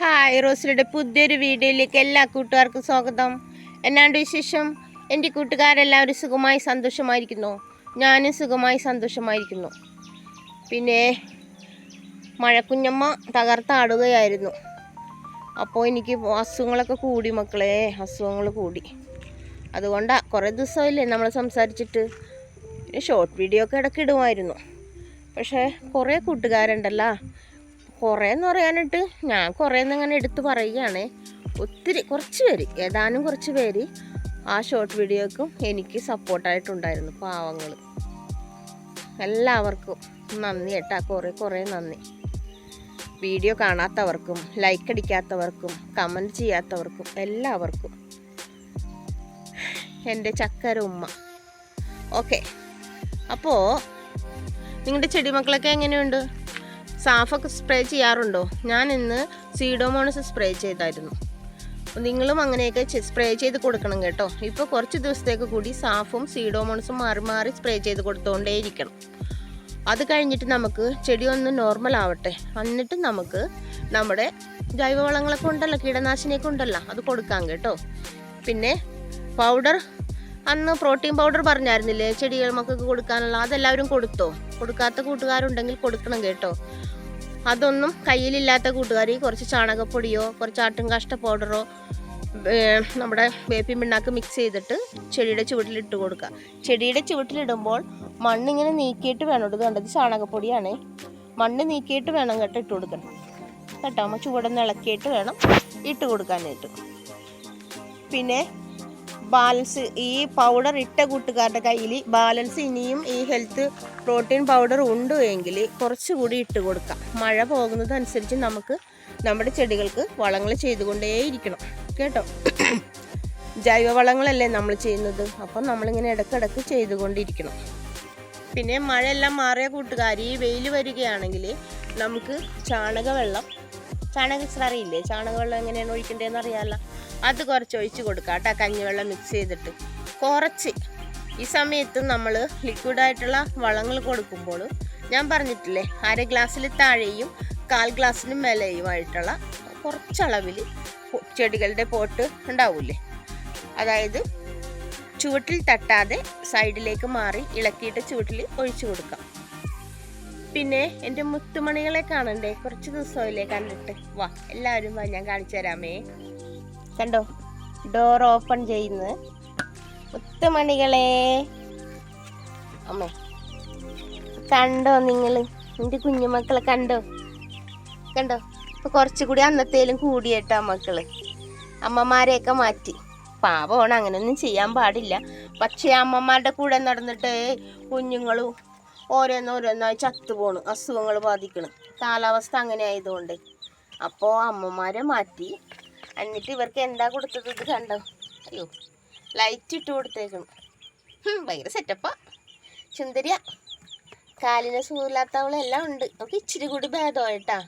Hi റോസിലയുടെ പുതിയൊരു വീഡിയോയിലേക്ക് എല്ലാ കൂട്ടുകാർക്കും സ്വാഗതം. എന്നാണ്ട് വിശേഷം? എന്റെ കൂട്ടുകാരെല്ലാവരും സുഖമായി സന്തോഷമായിരിക്കുന്നു. ഞാനും സുഖമായി സന്തോഷമായിരിക്കുന്നു. പിന്നെ മഴക്കുഞ്ഞമ്മ തകർത്താടുകയായിരുന്നു. അപ്പോൾ എനിക്ക് അസുഖങ്ങളൊക്കെ കൂടി മക്കളെ അസുഖങ്ങൾ കൂടി. അതുകൊണ്ടാണ് കുറേ ദിവസമില്ലേ നമ്മൾ സംസാരിച്ചിട്ട്. ഷോർട്ട് വീഡിയോ ഒക്കെ ഇടയ്ക്ക് ഇടുമായിരുന്നു. പക്ഷേ കുറേ കൂട്ടുകാരുണ്ടല്ലോ. കുറേ എന്ന് പറയാനായിട്ട് ഞാൻ കുറേ അങ്ങനെ എടുത്ത് പറയുകയാണ്. ഒത്തിരി കുറച്ച് പേര് ഏതാനും കുറച്ച് പേര് ആ ഷോർട്ട് വീഡിയോക്കും എനിക്ക് സപ്പോർട്ടായിട്ടുണ്ടായിരുന്നു പാവങ്ങൾ എല്ലാവർക്കും നന്ദി കേട്ടാ കുറേ കുറേ നന്ദി. വീഡിയോ കാണാത്തവർക്കും ലൈക്ക് അടിക്കാത്തവർക്കും കമന്റ് ചെയ്യാത്തവർക്കും എല്ലാവർക്കും. എന്റെ ചക്കര ഉമ്മ. ഓക്കെ അപ്പോൾ നിങ്ങളുടെ ചെടിമക്കളൊക്കെ എങ്ങനെയുണ്ട്? സാഫൊക്കെ സ്പ്രേ ചെയ്യാറുണ്ടോ? ഞാൻ ഇന്ന് സീഡോമോണസ് സ്പ്രേ ചെയ്തായിരുന്നു. നിങ്ങളും അങ്ങനെയൊക്കെ സ്പ്രേ ചെയ്ത് കൊടുക്കണം കേട്ടോ. ഇപ്പോൾ കുറച്ച് ദിവസത്തേക്ക് കൂടി സാഫും സീഡോമോണസും മാറി മാറി സ്പ്രേ ചെയ്ത് കൊടുത്തുകൊണ്ടേയിരിക്കണം അത് കഴിഞ്ഞിട്ട് നമുക്ക് ചെടി ഒന്ന് നോർമൽ ആവട്ടെ. എന്നിട്ട് നമുക്ക് നമ്മുടെ ജൈവവളങ്ങളൊക്കെ ഉണ്ടല്ലോ കീടനാശിനിയൊക്കെ ഉണ്ടല്ലോ അത് കൊടുക്കാം കേട്ടോ. പിന്നെ പൗഡർ അന്ന് പ്രോട്ടീൻ പൗഡർ പറഞ്ഞായിരുന്നില്ലേ? ചെടികൾ മക്കൾക്ക് കൊടുക്കാനുള്ള അതെല്ലാവരും കൊടുത്തോ? കൊടുക്കാത്ത കൂട്ടുകാരുണ്ടെങ്കിൽ കൊടുക്കണം കേട്ടോ. അതൊന്നും കയ്യിലില്ലാത്ത കൂട്ടുകാർ കുറച്ച് ചാണകപ്പൊടിയോ കുറച്ച് ആട്ടും കാഷ്ട പൗഡറോ നമ്മുടെ വേപ്പിൻ പിണ്ണാക്ക് മിക്സ് ചെയ്തിട്ട് ചെടിയുടെ ചുവട്ടിലിട്ട് കൊടുക്കുക. ചെടിയുടെ ചുവട്ടിലിടുമ്പോൾ മണ്ണിങ്ങനെ നീക്കിയിട്ട് വേണം ഇത് കണ്ടത് ചാണകപ്പൊടിയാണേ. മണ്ണ് നീക്കിയിട്ട് വേണം കേട്ടോ ഇട്ട് കൊടുക്കണം കേട്ടോ? ചുവടൊന്ന് ഇളക്കിയിട്ട് വേണം ഇട്ട് കൊടുക്കാനായിട്ട്. പിന്നെ ബാലൻസ് ഈ പൗഡർ ഇട്ട കൂട്ടുകാരുടെ കയ്യിൽ ബാലൻസ് ഇനിയും ഈ ഹെൽത്ത് പ്രോട്ടീൻ പൗഡർ ഉണ്ട് എങ്കിൽ കുറച്ചുകൂടി ഇട്ട് കൊടുക്കാം. മഴ പോകുന്നതനുസരിച്ച് നമുക്ക് നമ്മുടെ ചെടികൾക്ക് വളങ്ങൾ ചെയ്തുകൊണ്ടേയിരിക്കണം. കേട്ടോ? ജൈവവളങ്ങളല്ലേ നമ്മൾ ചെയ്യുന്നത്? അപ്പം നമ്മളിങ്ങനെ ഇടയ്ക്കിടയ്ക്ക് ചെയ്തുകൊണ്ടിരിക്കണം. പിന്നെ മഴയെല്ലാം മാറിയ കൂട്ടുകാർ ഈ വെയിൽ വരികയാണെങ്കിൽ നമുക്ക് ചാണകവെള്ളം ചാണക അറിയില്ലേ? ചാണകവെള്ളം എങ്ങനെയാണ് ഒഴിക്കേണ്ടതെന്ന് അറിയാമല്ല അത് കുറച്ച് ഒഴിച്ച് കൊടുക്കുക കേട്ടോ കഞ്ഞിവെള്ളം മിക്സ് ചെയ്തിട്ട്. കുറച്ച് ഈ സമയത്ത് നമ്മൾ ലിക്വിഡായിട്ടുള്ള വളങ്ങൾ കൊടുക്കുമ്പോൾ ഞാൻ പറഞ്ഞിട്ടില്ലേ അര ഗ്ലാസ്സിൽ താഴെയും കാൽ ഗ്ലാസ്സിന് മേലെയുമായിട്ടുള്ള കുറച്ചളവിൽ ചെടികളുടെ പോട്ട് ഉണ്ടാവില്ലേ? അതായത് ചുവട്ടിൽ തട്ടാതെ സൈഡിലേക്ക് മാറി ഇളക്കിയിട്ട് ചുവട്ടിൽ ഒഴിച്ചു കൊടുക്കാം. പിന്നെ എന്റെ മുത്തുമണികളെ കാണണ്ടേ? കുറച്ച് ദിവസമില്ലേ കണ്ടിട്ട്. വാ എല്ലാവരും വാ ഞാൻ കാണിച്ചു തരാമേ. കണ്ടോ? ഡോർ ഓപ്പൺ ചെയ്യുന്നത് മുത്തുമണികളെ. അമ്മേ. കണ്ടോ നിങ്ങൾ എന്റെ കുഞ്ഞുമക്കളെ കണ്ടോ? കണ്ടോ? ഇപ്പൊ കുറച്ചുകൂടി അന്നത്തേലും കൂടിയേട്ടാ മക്കൾ. അമ്മമാരെയൊക്കെ മാറ്റി. പാവമാണ് അങ്ങനെയൊന്നും ചെയ്യാൻ പാടില്ല. പക്ഷേ അമ്മമാരുടെ കൂടെ നടന്നിട്ട് കുഞ്ഞുങ്ങളും ഓരോന്നോരോന്നായി ചത്തുപോണു അസുഖങ്ങൾ ബാധിക്കണം. കാലാവസ്ഥ അങ്ങനെ ആയതുകൊണ്ട്. അപ്പോൾ അമ്മമാരെ മാറ്റി. എന്നിട്ട് ഇവർക്ക് എന്താ കൊടുത്തത് ഇത് കണ്ടോ? അയ്യോ ലൈറ്റ് ഇട്ട് കൊടുത്തേക്കണം. ഭയങ്കര സെറ്റപ്പാ സുന്ദരിയ. കാലിന് സുഖമില്ലാത്തവളെല്ലാം ഉണ്ട്. നമുക്ക് ഇച്ചിരി കൂടി ഭേദമായിട്ടാ.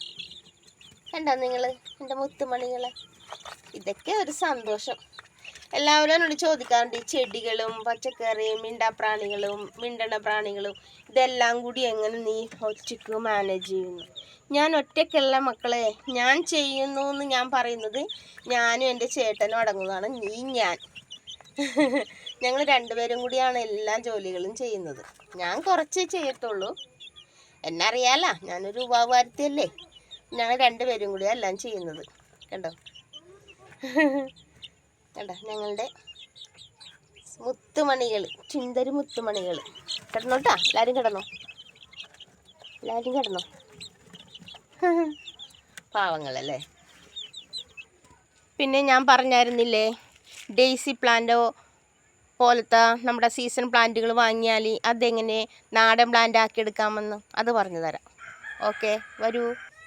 കണ്ടോ നിങ്ങൾ എന്റെ മുത്തുമണികളെ. ഇതൊക്കെ ഒരു സന്തോഷം. എല്ലാവരും എന്നോട് ചോദിക്കാറുണ്ട് ഈ ചെടികളും പച്ചക്കറിയും മിണ്ടാപ്രാണികളും മിണ്ടണ പ്രാണികളും ഇതെല്ലാം കൂടി എങ്ങനെ നീ ഒറ്റയ്ക്ക് മാനേജ് ചെയ്യുന്നു? ഞാൻ ഒറ്റയ്ക്കല്ല മക്കളെ ഞാൻ ചെയ്യുന്നു എന്ന് ഞാൻ പറയുന്നത് ഞാനും എന്റെ ചേട്ടനും അടങ്ങുന്നതാണ് നീ ഞാൻ. ഞങ്ങൾ രണ്ടുപേരും കൂടിയാണ് എല്ലാ ജോലികളും ചെയ്യുന്നത്. ഞാൻ കുറച്ചേ ചെയ്യത്തുള്ളൂ. എന്നെ അറിയാല ഞാനൊരു ഉപാവാരത്തിയല്ലേ ഞങ്ങൾ രണ്ടുപേരും കൂടിയാണ് എല്ലാം ചെയ്യുന്നത്. കണ്ടോ? കണ്ടോ? ഞങ്ങളുടെ മുത്തുമണികൾ ചുന്തരി മുത്തുമണികൾ കിടന്നോ കേട്ടോ എല്ലാവരും കിടന്നോ? എല്ലാവരും കിടന്നോ? പാവങ്ങളല്ലേ? പിന്നെ ഞാൻ പറഞ്ഞായിരുന്നില്ലേ ഡെയ്സി പ്ലാന്റോ പോലത്തെ നമ്മുടെ സീസൺ പ്ലാന്റുകൾ വാങ്ങിയാൽ അതെങ്ങനെ നാടൻ പ്ലാന്റ് ആക്കി എടുക്കാമെന്ന് അത് പറഞ്ഞു തരാം. ഓക്കെ വരൂ.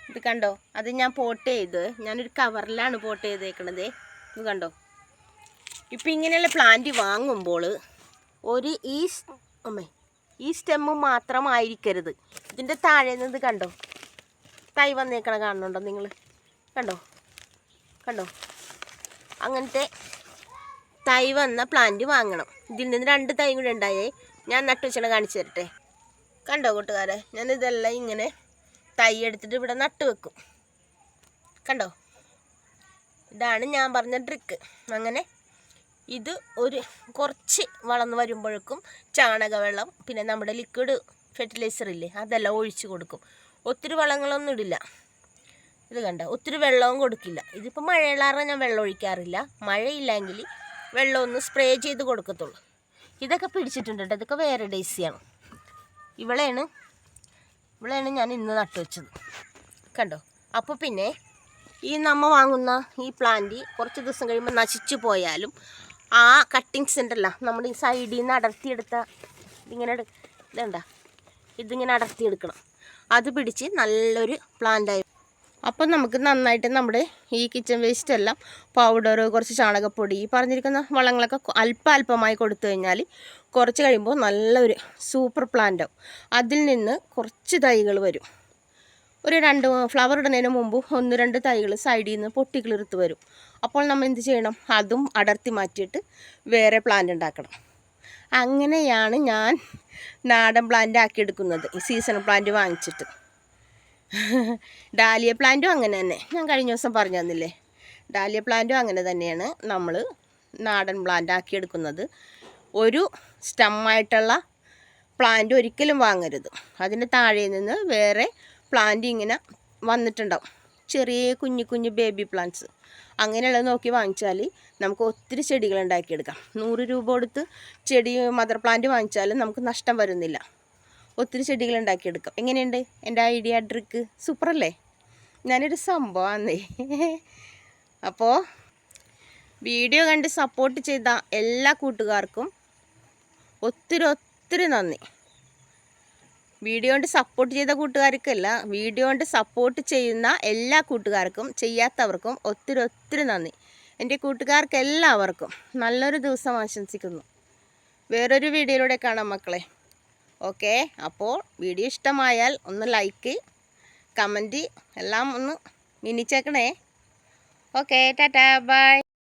ഇത് കണ്ടോ? അത് ഞാൻ പോട്ട് ചെയ്ത് ഞാനൊരു കവറിലാണ് പോട്ട് ചെയ്തേക്കണത്. ഇത് കണ്ടോ? ഇപ്പം ഇങ്ങനെയുള്ള പ്ലാന്റ് വാങ്ങുമ്പോൾ ഒരു ഈ അമ്മേ ഈ സ്റ്റെമ്മ് മാത്രമായിരിക്കരുത്. ഇതിന്റെ താഴെ നിന്ന് കണ്ടോ? തൈ വന്നേക്കണ കാണുന്നുണ്ടോ നിങ്ങൾ? കണ്ടോ? കണ്ടോ? അങ്ങനത്തെ തൈ വന്ന പ്ലാന്റ് വാങ്ങണം. ഇതിൽ നിന്ന് രണ്ട് തൈ കൂടെ ഉണ്ടായേ ഞാൻ നട്ടു വെച്ചണ കാണിച്ചു തരട്ടെ. കണ്ടോ കൂട്ടുകാരെ? ഞാൻ ഇതെല്ലാം ഇങ്ങനെ തൈ എടുത്തിട്ട് ഇവിടെ നട്ടു വെക്കും. കണ്ടോ? ഇതാണ് ഞാൻ പറഞ്ഞ ട്രിക്ക് അങ്ങനെ ഇത് ഒരു കുറച്ച് വളർന്നു വരുമ്പോഴേക്കും ചാണകവെള്ളം പിന്നെ നമ്മുടെ ലിക്വിഡ് ഫെർട്ടിലൈസർ ഇല്ലേ അതെല്ലാം ഒഴിച്ച് കൊടുക്കും. ഒത്തിരി വളങ്ങളൊന്നും ഇടില്ല. ഇത് കണ്ട? ഒത്തിരി വെള്ളവും കൊടുക്കില്ല. ഇതിപ്പോൾ മഴയുള്ളാറ് ഞാൻ വെള്ളം ഒഴിക്കാറില്ല. മഴയില്ലെങ്കിൽ വെള്ളം ഒന്ന് സ്പ്രേ ചെയ്ത് കൊടുക്കത്തുള്ളൂ. ഇതൊക്കെ പിടിച്ചിട്ടുണ്ട് ഇതൊക്കെ വേറെ ഡേസിയാണ്. ഇവളെയാണ് ഇവളെയാണ് ഞാൻ ഇന്ന് നട്ടു വെച്ചത്. കണ്ടോ? അപ്പോൾ പിന്നെ ഈ നമ്മ വാങ്ങുന്ന ഈ പ്ലാന്റ് കുറച്ച് ദിവസം കഴിയുമ്പോൾ നശിച്ചു പോയാലും ആ കട്ടിങ്സ് ഉണ്ടല്ലോ. നമ്മൾ ഈ സൈഡിൽ നിന്ന് അടർത്തിയെടുത്ത ഇതിങ്ങനെ ഇതുണ്ട? ഇതിങ്ങനെ അടർത്തിയെടുക്കണം. അത് പിടിച്ച് നല്ലൊരു പ്ലാന്റായി അപ്പം നമുക്ക് നന്നായിട്ട് നമ്മുടെ ഈ കിച്ചൺ വേസ്റ്റ് എല്ലാം പൗഡർ കുറച്ച് ചാണകപ്പൊടി ഈ പറഞ്ഞിരിക്കുന്ന വളങ്ങളൊക്കെ അല്പ അല്പമായി കൊടുത്തു കഴിഞ്ഞാൽ കുറച്ച് കഴിയുമ്പോൾ നല്ലൊരു സൂപ്പർ പ്ലാന്റ് ആവും. അതിൽ നിന്ന് കുറച്ച് തൈകൾ വരും. ഒരു രണ്ട് ഫ്ലവർ ഇടുന്നതിന് മുമ്പ് ഒന്ന് രണ്ട് തൈകൾ സൈഡിൽ നിന്ന് പൊട്ടിക്കിളിർത്ത് വരും. അപ്പോൾ നമ്മൾ എന്ത് ചെയ്യണം? അതും അടർത്തി മാറ്റിയിട്ട് വേറെ പ്ലാന്റ് ഉണ്ടാക്കണം. അങ്ങനെയാണ് ഞാൻ നാടൻ പ്ലാന്റ് ആക്കിയെടുക്കുന്നത് ഈ സീസൺ പ്ലാന്റ് വാങ്ങിച്ചിട്ട്. ഡാലിയ പ്ലാന്റും അങ്ങനെ തന്നെ. ഞാൻ കഴിഞ്ഞ ദിവസം പറഞ്ഞു തന്നില്ലേ? ഡാലിയ പ്ലാന്റും അങ്ങനെ തന്നെയാണ് നമ്മൾ നാടൻ പ്ലാന്റ് ആക്കിയെടുക്കുന്നത് ഒരു സ്റ്റമ്മായിട്ടുള്ള പ്ലാന്റ് ഒരിക്കലും വാങ്ങരുത്. അതിന്റെ താഴെ നിന്ന് വേറെ പ്ലാന്റ് ഇങ്ങനെ വന്നിട്ടുണ്ടാവും. ചെറിയ കുഞ്ഞു കുഞ്ഞു ബേബി പ്ലാന്റ്സ് അങ്ങനെയുള്ളത് നോക്കി വാങ്ങിച്ചാൽ നമുക്ക് ഒത്തിരി ചെടികൾ ഉണ്ടാക്കിയെടുക്കാം. നൂറ് രൂപ കൊടുത്ത് ചെടി മദർ പ്ലാന്റ് വാങ്ങിച്ചാലും നമുക്ക് നഷ്ടം വരുന്നില്ല. ഒത്തിരി ചെടികൾ ഉണ്ടാക്കിയെടുക്കാം. എങ്ങനെയുണ്ട്? എന്റെ ഐഡിയ ട്രിക്ക് സൂപ്പറല്ലേ ഞാനൊരു സംഭവമാന്നേ അപ്പോൾ വീഡിയോ കണ്ട് സപ്പോർട്ട് ചെയ്ത എല്ലാ കൂട്ടുകാർക്കും ഒത്തിരി ഒത്തിരി നന്ദി. വീഡിയോ കൊണ്ട് സപ്പോർട്ട് ചെയ്ത കൂട്ടുകാർക്കല്ല വീഡിയോ കൊണ്ട് സപ്പോർട്ട് ചെയ്യുന്ന എല്ലാ കൂട്ടുകാർക്കും ചെയ്യാത്തവർക്കും ഒത്തിരി ഒത്തിരി നന്ദി. എന്റെ കൂട്ടുകാർക്ക് എല്ലാവർക്കും നല്ലൊരു ദിവസം ആശംസിക്കുന്നു. വേറൊരു വീഡിയോയിലൂടെ കാണാം മക്കളെ. ഓക്കെ അപ്പോൾ വീഡിയോ ഇഷ്ടമായാൽ ഒന്ന് ലൈക്ക് കമന്റ് എല്ലാം ഒന്ന് മിനിച്ചേക്കണേ. Okay tata bye